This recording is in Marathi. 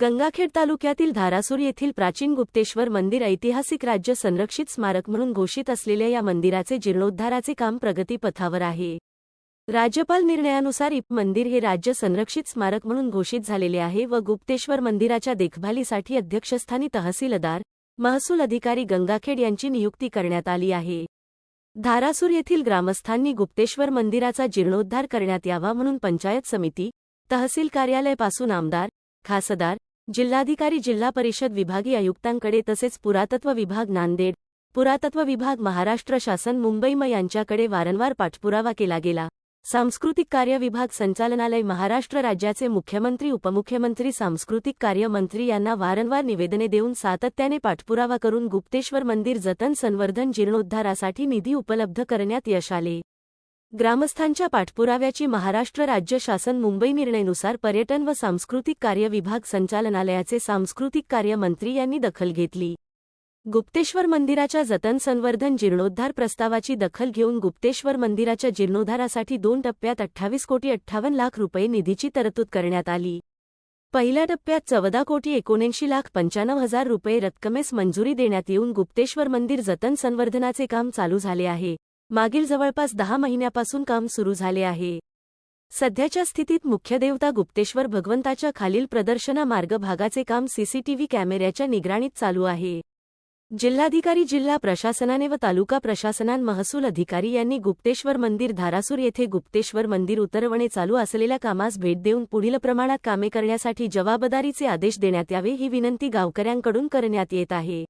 गंगाखेड तालुक्यातील धारासूर येथील प्राचीन गुप्तेश्वर मंदिर ऐतिहासिक राज्य संरक्षित स्मारक म्हणून घोषित असलेल्या या मंदिराचे जीर्णोद्धाराचे काम प्रगतीपथावर आहे. राज्यपाल निर्णयानुसार इप मंदिर हे राज्य संरक्षित स्मारक म्हणून घोषित झालेले आहे व गुप्तेश्वर मंदिराच्या देखभालीसाठी अध्यक्षस्थानी तहसीलदार महसूल अधिकारी गंगाखेड यांची नियुक्ती करण्यात आली आहे. धारासूर येथील ग्रामस्थांनी गुप्तेश्वर मंदिराचा जीर्णोद्धार करण्यात यावा म्हणून पंचायत समिती तहसील कार्यालयापासून आमदार खासदार जिल्हाधिकारी जिल्हा परिषद विभागीय आयुक्तांकडे तसेच पुरातत्व विभाग नांदेड पुरातत्व विभाग महाराष्ट्र शासन मुंबईम यांच्याकडे वारंवार पाठपुरावा केला गेला. सांस्कृतिक कार्य विभाग संचालनालय महाराष्ट्र राज्याचे मुख्यमंत्री उपमुख्यमंत्री सांस्कृतिक कार्य मंत्री यांना वारंवार निवेदने देऊन सातत्याने पाठपुरावा करून गुप्तेश्वर मंदिर जतन संवर्धन जीर्णोद्धारासाठी निधी उपलब्ध करण्यात यश आले. ग्रामस्थांच्या पाठपुराव्याची महाराष्ट्र राज्य शासन मुंबई निर्णयनुसार पर्यटन व सांस्कृतिक कार्य विभाग संचालनालयाचे सांस्कृतिक कार्य मंत्री यांनी दखल घेतली. गुप्तेश्वर मंदिराच्या जतन संवर्धन जीर्णोद्धार प्रस्तावाची दखल घेऊन गुप्तेश्वर मंदिराच्या जीर्णोद्धारासाठी दोन टप्प्यात अठ्ठावीस कोटी अठ्ठावन्न लाख रुपये निधीची तरतूद करण्यात आली. पहिल्या टप्प्यात चौदा कोटी एकोणऐंशी लाख पंच्याण्णव हजार रुपये रक्कमेस मंजुरी देण्यात येऊन गुप्तेश्वर मंदिर जतन संवर्धनाचे काम चालू झाले आहे. मागील जवळपास दहा महिन्यापासून काम सुरू झाले आहे. सध्याच्या स्थितीत मुख्य देवता गुप्तेश्वर भगवंताच्या खालील प्रदर्शना मार्ग भागाचे काम सीसीटीव्ही कॅमेऱ्याच्या निगराणीत चालू आहे. जिल्हाधिकारी जिल्हा प्रशासनाने व तालुका प्रशासनान महसूल अधिकारी यांनी गुप्तेश्वर मंदिर धारासूर येथे गुप्तेश्वर मंदिर उतरवणे चालू असलेल्या कामास भेट देऊन पुढील प्रमाणात कामे करण्यासाठी जबाबदारीचे आदेश देण्यात यावे ही विनंती गावकऱ्यांकडून करण्यात येत आहे.